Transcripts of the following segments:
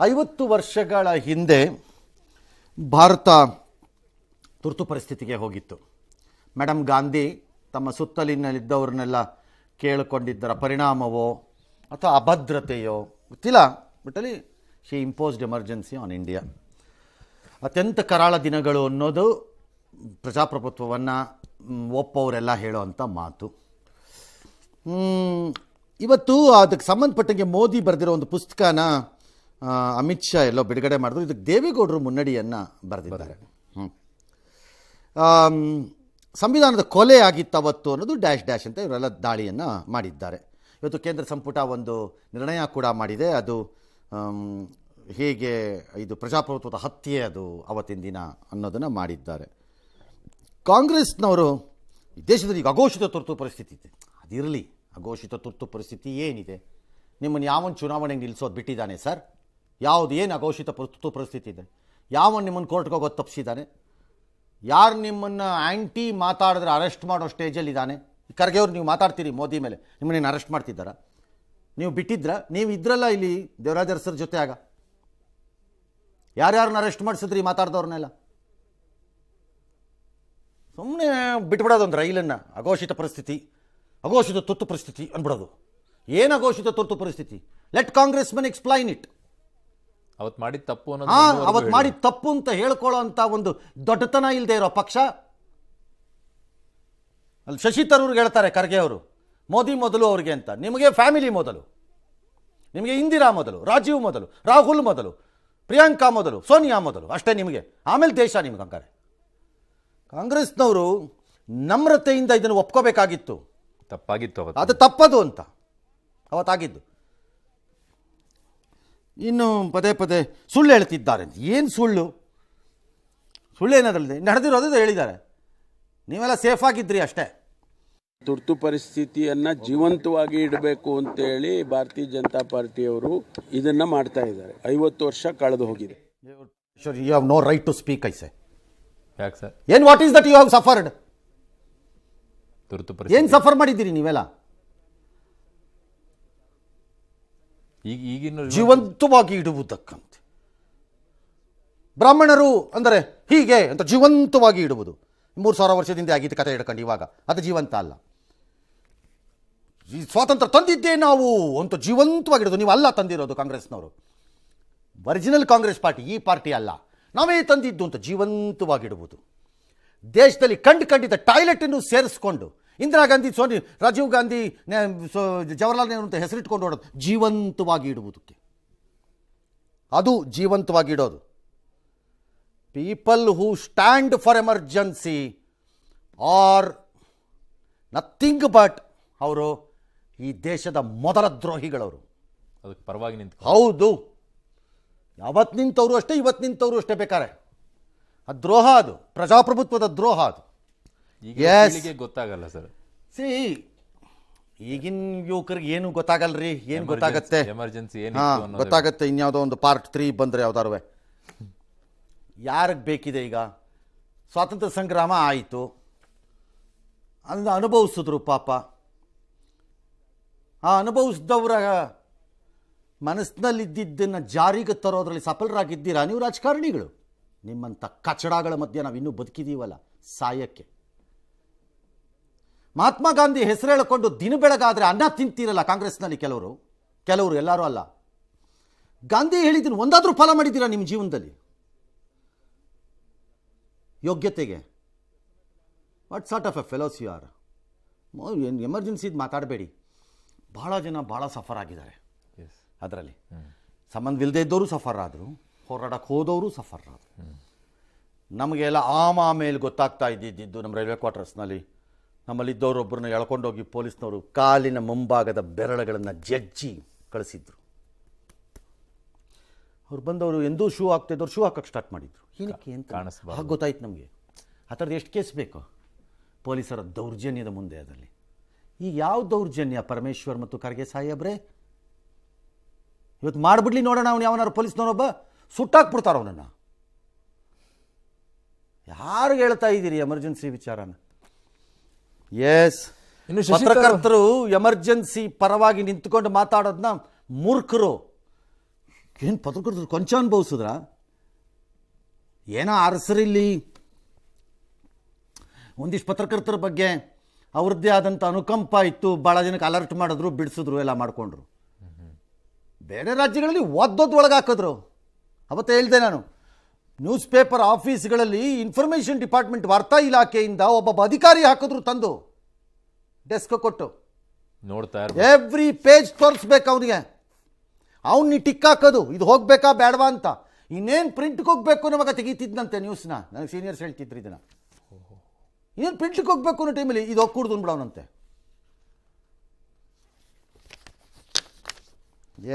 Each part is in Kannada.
ಐವತ್ತು ವರ್ಷಗಳ ಹಿಂದೆ ಭಾರತ ತುರ್ತು ಪರಿಸ್ಥಿತಿಗೆ ಹೋಗಿತ್ತು. ಮೇಡಮ್ ಗಾಂಧಿ ತಮ್ಮ ಸುತ್ತಲಿನಲ್ಲಿದ್ದವ್ರನ್ನೆಲ್ಲ ಕೇಳಿಕೊಂಡಿದ್ದರ ಪರಿಣಾಮವೋ ಅಥವಾ ಅಭದ್ರತೆಯೋ ಗೊತ್ತಿಲ್ಲ. ಬಟ್ಟಲ್ಲಿ she imposed emergency on India ಅತ್ಯಂತ ಕರಾಳ ದಿನಗಳು ಅನ್ನೋದು ಪ್ರಜಾಪ್ರಭುತ್ವವನ್ನು ಒಪ್ಪೋರೆಲ್ಲ ಹೇಳೋವಂಥ ಮಾತು. ಇವತ್ತು ಅದಕ್ಕೆ ಸಂಬಂಧಪಟ್ಟಂಗೆ ಮೋದಿ ಬರೆದಿರೋ ಒಂದು ಪುಸ್ತಕನ ಅಮಿತ್ ಶಾ ಎಲ್ಲೋ ಬಿಡುಗಡೆ ಮಾಡಿದ್ರು. ಇದಕ್ಕೆ ದೇವೇಗೌಡರು ಮುನ್ನಡಿಯನ್ನು ಬರೆದಿದ್ದಾರೆ. ಸಂವಿಧಾನದ ಕೊಲೆ ಆಗಿತ್ತು ಅವತ್ತು ಅನ್ನೋದು ಡ್ಯಾಶ್ ಡ್ಯಾಶ್ ಅಂತ ಇವರೆಲ್ಲ ದಾಳಿಯನ್ನು ಮಾಡಿದ್ದಾರೆ. ಇವತ್ತು ಕೇಂದ್ರ ಸಂಪುಟ ಒಂದು ನಿರ್ಣಯ ಕೂಡ ಮಾಡಿದೆ. ಅದು ಹೇಗೆ ಇದು ಪ್ರಜಾಪ್ರಭುತ್ವದ ಹತ್ಯೆ ಅದು ಅವತ್ತಿನ ದಿನ ಅನ್ನೋದನ್ನು ಮಾಡಿದ್ದಾರೆ. ಕಾಂಗ್ರೆಸ್ನವರು ದೇಶದಲ್ಲಿ ಈಗ ಅಘೋಷಿತ ತುರ್ತು ಪರಿಸ್ಥಿತಿ ಇದೆ. ಅದಿರಲಿ ಅಘೋಷಿತ ತುರ್ತು ಪರಿಸ್ಥಿತಿ ಏನಿದೆ? ನಿಮ್ಮನ್ನು ಯಾವೊಂದು ಚುನಾವಣೆಗೆ ನಿಲ್ಲಿಸೋದು ಬಿಟ್ಟಿದ್ದಾನೆ ಸರ್? ಯಾವುದು ಏನು ಅಘೋಷಿತ ತುರ್ತು ಪರಿಸ್ಥಿತಿ ಇದೆ? ಯಾವ ನಿಮ್ಮನ್ನು ಕೋರ್ಟ್ಗೆ ಹೋಗೋದು ತಪ್ಪಿಸಿದ್ದಾನೆ ಯಾರು ನಿಮ್ಮನ್ನು ಆ್ಯಂಟಿ ಮಾತಾಡಿದ್ರೆ ಅರೆಸ್ಟ್ ಮಾಡೋ ಸ್ಟೇಜಲ್ಲಿ ಇದ್ದಾನೆ? ಖರ್ಗೆ ಅವ್ರು ನೀವು ಮಾತಾಡ್ತೀರಿ ಮೋದಿ ಮೇಲೆ. ನಿಮ್ಮನ್ನೇನು ಅರೆಸ್ಟ್ ಮಾಡ್ತಿದ್ದಾರ? ನೀವು ಬಿಟ್ಟಿದ್ರ? ನೀವು ಇದ್ರಲ್ಲ ಇಲ್ಲಿ ದೇವರಾಜ ಅರಸರ ಜೊತೆ ಆಗ. ಯಾರ್ಯಾರನ್ನ ಅರೆಸ್ಟ್ ಮಾಡಿಸಿದ್ರಿ ಮಾತಾಡ್ದವ್ರನ್ನೆಲ್ಲ? ಸುಮ್ಮನೆ ಬಿಟ್ಬಿಡೋದು ಒಂದು ರೈಲನ್ನು. ಅಘೋಷಿತ ಪರಿಸ್ಥಿತಿ, ಅಘೋಷಿತ ತುರ್ತು ಪರಿಸ್ಥಿತಿ ಅಂದ್ಬಿಡೋದು ಏನು ಅಘೋಷಿತ ತುರ್ತು ಪರಿಸ್ಥಿತಿ? Let Congress man explain it ಅವತ್ ಮಾಡಿದ ತಪ್ಪು ಅನ್ನೋದು ಹಾ ಅವತ್ತು ಹೇಳಿಲ್ಲ. ಮಾಡಿ ತಪ್ಪು ಅಂತ ಹೇಳ್ಕೊಳ್ಳೋ ಅಂತ ಒಂದು ದೊಡ್ಡತನ ಇಲ್ಲದೆ ಇರೋ ಪಕ್ಷ? ಅಲ್ಲಿ ಶಶಿ ತರೂರ್ಗೆ ಹೇಳ್ತಾರೆ ಖರ್ಗೆ ಅವರು ಮೋದಿ ಮೊದಲು ಅವ್ರಿಗೆ ಅಂತ. ನಿಮಗೆ ಫ್ಯಾಮಿಲಿ ಮೊದಲು ನಿಮಗೆ ಇಂದಿರಾ ಮೊದಲು ರಾಜೀವ್ ಮೊದಲು ರಾಹುಲ್ ಮೊದಲು ಪ್ರಿಯಾಂಕಾ ಮೊದಲು ಸೋನಿಯಾ ಮೊದಲು ಅಷ್ಟೇ ನಿಮಗೆ. ಆಮೇಲೆ ದೇಶ ನಿಮ್ಗೆ ಹಂಗಾರೆ ಕಾಂಗ್ರೆಸ್ನವರು ನಮ್ರತೆಯಿಂದ ಇದನ್ನು ಒಪ್ಕೋಬೇಕಾಗಿತ್ತು. ತಪ್ಪಾಗಿತ್ತು ಅವತ್ತು. ಅದು ತಪ್ಪದು ಅಂತ. ಅವತ್ತಾಗಿದ್ದು. ಇನ್ನು ಪದೇ ಪದೇ ಸುಳ್ಳು ಹೇಳ್ತಿದ್ದಾರೆ. ಏನು ಸುಳ್ಳು? ಸುಳ್ಳು ಏನಾದ್ರಲ್ಲಿ ನಡೆದಿರೋದು ಹೇಳಿದ್ದಾರೆ. ನೀವೆಲ್ಲ ಸೇಫ್ ಆಗಿದ್ರಿ ಅಷ್ಟೇ. ತುರ್ತು ಪರಿಸ್ಥಿತಿಯನ್ನು ಜೀವಂತವಾಗಿ ಇಡಬೇಕು ಅಂತೇಳಿ ಭಾರತೀಯ ಜನತಾ ಪಾರ್ಟಿಯವರು ಇದನ್ನ ಮಾಡ್ತಾ ಇದ್ದಾರೆ. ಐವತ್ತು ವರ್ಷ ಕಳೆದು ಹೋಗಿದೆ. You have no right to speak I ಯಾಕೆ ಸರ್? ಏನು what is that you have suffered ತುರ್ತು ಏನು ಸಫರ್ ಮಾಡಿದ್ದೀರಿ ನೀವೆಲ್ಲ? ಈಗ ಈಗಿನ ಜೀವಂತವಾಗಿ ಇಡುವುದಕ್ಕಂತೆ. ಬ್ರಾಹ್ಮಣರು ಅಂದರೆ ಹೀಗೆ ಅಂತ ಜೀವಂತವಾಗಿ ಇಡುವುದು. ಮೂರು ಸಾವಿರ ವರ್ಷದಿಂದ ಆಗಿದ್ದು ಕತೆ ಹಿಡ್ಕೊಂಡು ಇವಾಗ ಅದು ಜೀವಂತ ಅಲ್ಲ. ಈ ಸ್ವಾತಂತ್ರ್ಯ ತಂದಿದ್ದೇ ನಾವು ಅಂತ ಜೀವಂತವಾಗಿ ಇಡೋದು ನೀವು ಅಲ್ಲ ತಂದಿರೋದು ಕಾಂಗ್ರೆಸ್ನವರು. ಒರಿಜಿನಲ್ ಕಾಂಗ್ರೆಸ್ ಪಾರ್ಟಿ, ಈ ಪಾರ್ಟಿ ಅಲ್ಲ. ನಾವೇ ತಂದಿದ್ದು ಅಂತ ಜೀವಂತವಾಗಿಡುವುದು ದೇಶದಲ್ಲಿ ಕಂಡು ಕಂಡಿದ್ದ ಟಾಯ್ಲೆಟನ್ನು ಸೇರಿಸ್ಕೊಂಡು ಇಂದಿರಾ ಗಾಂಧಿ ಸೋನಿ ರಾಜೀವ್ ಗಾಂಧಿ ಸೊ- ಜವಾಹರ್ಲಾಲ್ ನೆಹರು ಅಂತ ಹೆಸರಿಟ್ಕೊಂಡು ಓಡೋದು ಜೀವಂತವಾಗಿ ಇಡುವುದಕ್ಕೆ ಅದು ಜೀವಂತವಾಗಿ ಇಡೋದು. People who stand for emergency are nothing but ಅವರು ಈ ದೇಶದ ಮೊದಲ ದ್ರೋಹಿಗಳವರು. ಅದಕ್ಕೆ ಪರವಾಗಿ ನಿಂತು ಹೌದು. ಯಾವತ್ತು ನಿಂತವರು ಅಷ್ಟೇ ಇವತ್ತು ನಿಂತವರು ಅಷ್ಟೇ ಬೇಕಾರೆ. ಅದು ದ್ರೋಹ ಅದು ಪ್ರಜಾಪ್ರಭುತ್ವದ ದ್ರೋಹ ಅದು. ಈಗ. ಗೊತ್ತಾಗಲ್ಲ ಸರ್. ಸಿ ಈಗಿನ ಯುವಕರಿಗೆ ಏನು ಗೊತ್ತಾಗಲ್ರಿ? ಏನು ಗೊತ್ತಾಗತ್ತೆ? ಎಮರ್ಜೆನ್ಸಿ ಏನು ಗೊತ್ತಾಗತ್ತೆ. ಇನ್ಯಾವುದೋ ಒಂದು ಪಾರ್ಟ್ ತ್ರೀ ಬಂದ್ರೆ ಯಾವ್ದಾರು ಯಾರಿಗೆ ಬೇಕಿದೆ ಈಗ? ಸ್ವಾತಂತ್ರ್ಯ ಸಂಗ್ರಾಮ ಆಯಿತು. ಅದನ್ನು ಅನುಭವಿಸಿದ್ರು ಪಾಪ. ಆ ಅನುಭವಿಸಿದವರ ಮನಸ್ಸಿನಲ್ಲಿದ್ದನ್ನು ಜಾರಿಗೆ ತರೋದ್ರಲ್ಲಿ ಸಫಲರಾಗಿದ್ದೀರಾ? ನೀವು ರಾಜಕಾರಣಿಗಳು. ನಿಮ್ಮಂಥ ಕಚಡಗಳ ಮಧ್ಯೆ ನಾವು ಇನ್ನೂ ಬದುಕಿದ್ದೀವಲ್ಲ ಸಾಯಕ್ಕೆ. ಮಹಾತ್ಮ ಗಾಂಧಿ ಹೆಸರು ಹೇಳಿಕೊಂಡು ದಿನ ಬೆಳಗಾದರೆ ಅನ್ನ ತಿಂತೀರಲ್ಲ ಕಾಂಗ್ರೆಸ್ನಲ್ಲಿ ಕೆಲವರು? ಕೆಲವರು ಎಲ್ಲರೂ ಅಲ್ಲ. ಗಾಂಧಿ ಹೇಳಿದ್ದೀನಿ ಒಂದಾದರೂ ಫಲ ಮಾಡಿದ್ದೀರಾ ನಿಮ್ಮ ಜೀವನದಲ್ಲಿ? ಯೋಗ್ಯತೆಗೆ. What sort of a fellows you are ಏನು ಎಮರ್ಜೆನ್ಸಿದು ಮಾತಾಡಬೇಡಿ. ಭಾಳ ಜನ ಭಾಳ ಸಫರ್ ಆಗಿದ್ದಾರೆ. ಅದರಲ್ಲಿ. ಸಂಬಂಧವಿಲ್ಲದೆ ಇದ್ದವರು ಸಫರ್ ಆದರು ಹೋರಾಡಕ್ಕೆ ಹೋದವರು ಸಫರ್ ಆದರು. ನಮಗೆಲ್ಲ ಆಮ ಆಮೇಲೆ ಗೊತ್ತಾಗ್ತಾ ಇದ್ದಿದ್ದು ನಮ್ಮ ರೈಲ್ವೆ ಕ್ವಾರ್ಟರ್ಸ್ನಲ್ಲಿ ನಮ್ಮಲ್ಲಿದ್ದವರು ಒಬ್ಬರನ್ನ ಎಳ್ಕೊಂಡೋಗಿ ಪೊಲೀಸ್ನವರು ಕಾಲಿನ ಮುಂಭಾಗದ ಬೆರಳುಗಳನ್ನು ಜಜ್ಜಿ ಕಳಿಸಿದ್ರು. ಅವ್ರು ಬಂದವರು ಎಂದೂ ಶೂ ಹಾಕ್ತಿದ್ದವ್ರು ಶೂ ಹಾಕಕ್ಕೆ ಸ್ಟಾರ್ಟ್ ಮಾಡಿದ್ರು. ಏನಕ್ಕೆ ಅಂತ. ಹಾಗೆ ಗೊತ್ತಾಯ್ತು ನಮಗೆ. ಆ ಥರದ್ದು ಎಷ್ಟು ಕೇಸ್ ಬೇಕು? ಪೊಲೀಸರ ದೌರ್ಜನ್ಯದ ಮುಂದೆ ಅದರಲ್ಲಿ. ಈಗ ಯಾವ ದೌರ್ಜನ್ಯ ಪರಮೇಶ್ವರ್ ಮತ್ತು ಖರ್ಗೆ ಸಾಹೇಬ್ರೆ? ಇವತ್ತು ಮಾಡಿಬಿಡ್ಲಿ ನೋಡೋಣ ಅವ್ನು ಯಾವನಾರು ಪೊಲೀಸ್ನವನೊಬ್ಬ ಸುಟ್ಟಾಕ್ಬಿಡ್ತಾರ ಅವನನ್ನು. ಯಾರಿಗೆ ಹೇಳ್ತಾ ಇದ್ದೀರಿ ಎಮರ್ಜೆನ್ಸಿ ವಿಚಾರನ? ಎಸ್ ಇನ್ನು ಪತ್ರಕರ್ತರು ಎಮರ್ಜೆನ್ಸಿ ಪರವಾಗಿ ನಿಂತ್ಕೊಂಡು ಮಾತಾಡೋದನ್ನ ಮೂರ್ಖರು. ಏನು ಪತ್ರಕರ್ತರು ಕೊಂಚ ಅನುಭವಿಸಿದ್ರ? ಏನೋ ಅರಸರಿಲ್ಲಿ ಒಂದಿಷ್ಟು ಪತ್ರಕರ್ತರ ಬಗ್ಗೆ ಅವ್ರದ್ದೇ ಆದಂಥ ಅನುಕಂಪ ಇತ್ತು. ಭಾಳ ಜನಕ್ಕೆ ಅಲರ್ಟ್ ಮಾಡಿದ್ರು ಬಿಡಿಸಿದ್ರು ಎಲ್ಲ ಮಾಡಿಕೊಂಡ್ರು. ಬೇರೆ ರಾಜ್ಯಗಳಲ್ಲಿ ಒದ್ದೊದ್ದು ಒಳಗೆ ಹಾಕಿದ್ರು ಅವತ್ತು ಹೇಳಿದೆ ನಾನು. ನ್ಯೂಸ್ ಪೇಪರ್ ಆಫೀಸ್ಗಳಲ್ಲಿ ಇನ್ಫಾರ್ಮೇಷನ್ ಡಿಪಾರ್ಟ್ಮೆಂಟ್ ವಾರ್ತಾ ಇಲಾಖೆಯಿಂದ ಒಬ್ಬೊಬ್ಬ ಅಧಿಕಾರಿ ಹಾಕಿದ್ರು ತಂದು. ಡೆಸ್ಕ್ ಕೊಟ್ಟು. ನೋಡ್ತಾ ಎವ್ರಿ ಪೇಜ್ ತೋರಿಸ್ಬೇಕು ಅವನಿಗೆ. ಅವ್ನು ಟಿಕ್ ಹಾಕೋದು. ಇದು ಹೋಗ್ಬೇಕಾ ಬೇಡವಾ ಅಂತ. ಇನ್ನೇನು ಪ್ರಿಂಟ್ಗೆ ಹೋಗ್ಬೇಕು ನಮಗೆ ತೆಗೀತಿದ್ನಂತೆ ನ್ಯೂಸ್ನ ನನಗೆ ಸೀನಿಯರ್ಸ್ ಹೇಳ್ತಿದ್ರು ಇದನ್ನ. ಇನ್ನೇನು ಪ್ರಿಂಟ್ಗೆ ಹೋಗ್ಬೇಕು ಅನ್ನೋ ಟೈಮಲ್ಲಿ ಇದು ಹೋಗಿ ಕುಡ್ದು ಬಿಡವನಂತೆ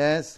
ಎಸ್